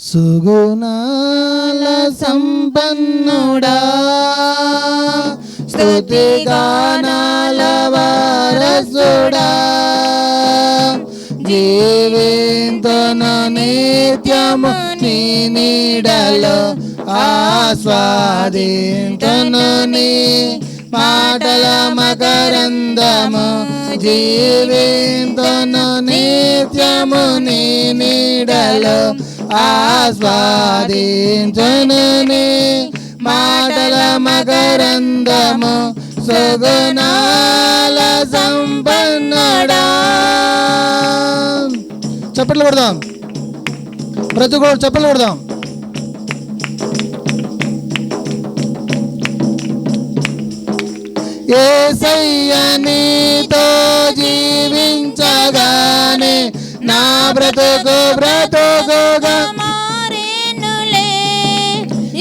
సుగుణాల సంపన్నుడా. స్తుతిగానాల వారసుడా. జీవింతను నిత్యము నీడలో ఆస్వాదింతను నీ మాటల మకరందము. జీవింతను నిత్యము నీ నీడలో ఆస్వాదించనని మాటల మకరందము సుగుణాల సంపన్నడా. చప్పట్లు కొడదాం. ప్రతి కూడా చప్పట్లు కొడదాం. ఏ సయ్యనితో జీవించగానే నా బ్రతుకు బ్రతుకుగా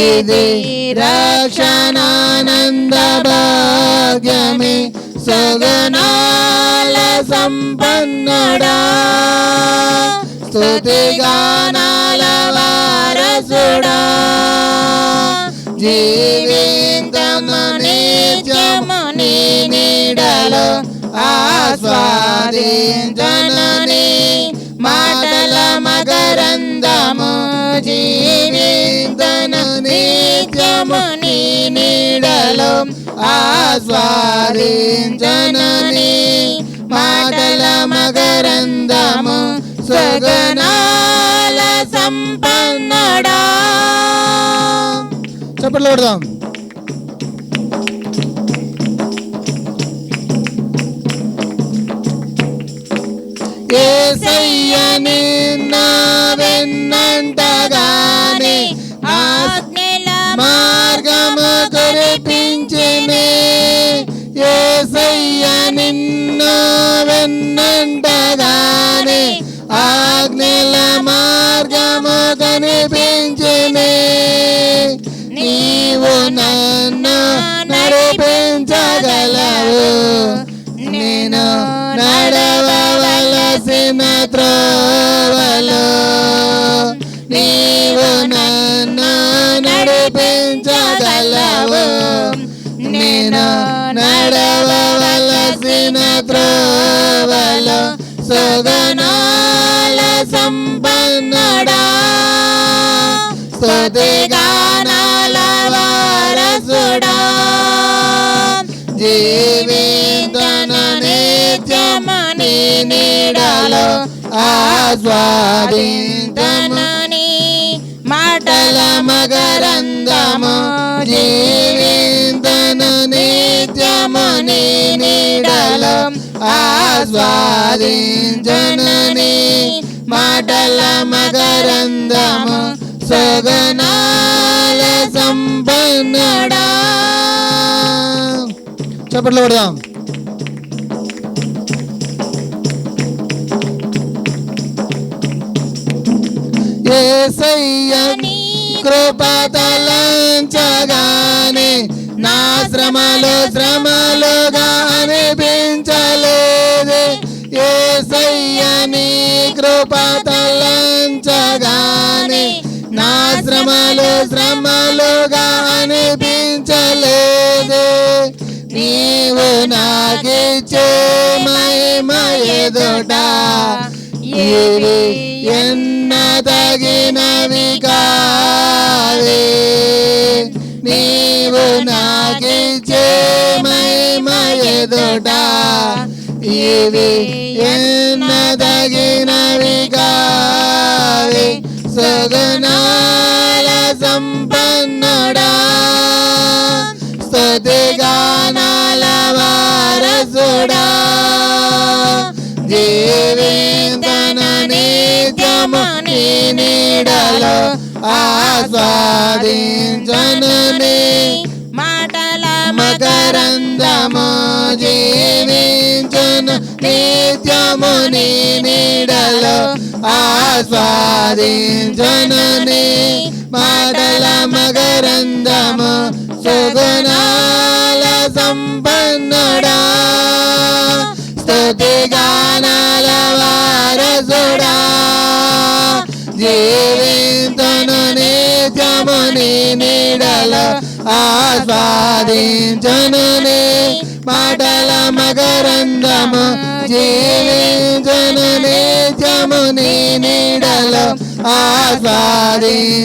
ఇది రక్షణానంద భాగ్యమే సుగనాల సంపన్నడా స్తుతిగానాల వారసుడా జీవితము నిత్యము నీ నీడలో ఆస్వాదించనని మాటల మకరందము జీవితను నిత్యము నీ నీడలో ఆస్వాదించనని మాటల మకరందము సుగనాల సంపన్నడా. చప్పట్లు కొడదాం. ఏసయ్య నిన్న ఉండగానే ఆజ్ఞల మార్గము కురిపించినే ఏసయ్య నిన్ను వెన్నంటగానే ఆజ్ఞల మార్గము కనిపించినే నీవు నన్ను నడిపించగలవు. నేను నడవలసిన త్రోవలో నడిపించగలవు నేను నడవలసిన త్రోవలో సుగనాల సంపన్నడా. స్తుతిగానాల వారసుడా. జీవితన నిత్యమని నీడలో ఆస్వాదింతము మాటల మగా నిత్యము నీ నీడలో ఆస్వాదించనని మాటల మకరందము సగనాల సంపన్నడా. చప్పట్లు కొడదాం. ఏసయ్య కృపతలంచగానే నా శ్రమలు శ్రమలుగా అనిపించలేదు ఏసయ్య నీ కృపతలంచగానే నా శ్రమలు శ్రమలుగా అనిపించలేదు నీవు నాకిచ్చే మహిమ ఎదుట ఇవి ఎన్న తగినవి కా ఎదుట ఇవి ఎన్నదగినవి కావి. కావే సంపన్నుడా. స్థుతిగానాల వారసుడా. జీవితన నిత్యము నీ నీడలో ఆస్వాదించనని మాటల మకరందము. జీవించను నిత్యము నీ నీడలో నీ మాటల మకరందము సుగుణాల సంపన్నుడా. స్తుతి గానాల వారసుడా. జీవింతను నిత్యము నీ నీడలో ఆస్వాదించనని మాటల మకరందము జీవించనని జముని నీ నీడలో ఆస్వాదించనుని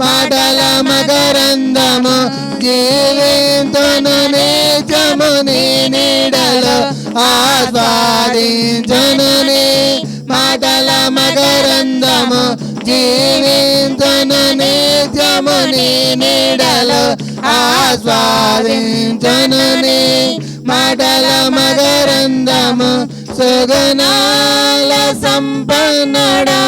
మాటల మకరందము జీవింతును నిత్యము నీ నీడలో ఆస్వాదించనుని మకరందము జీవింతును నిత్యము నీ నీడలో ఆస్వాదించనుని మాటల మకరందము సుగుణాల సంపన్నుడా.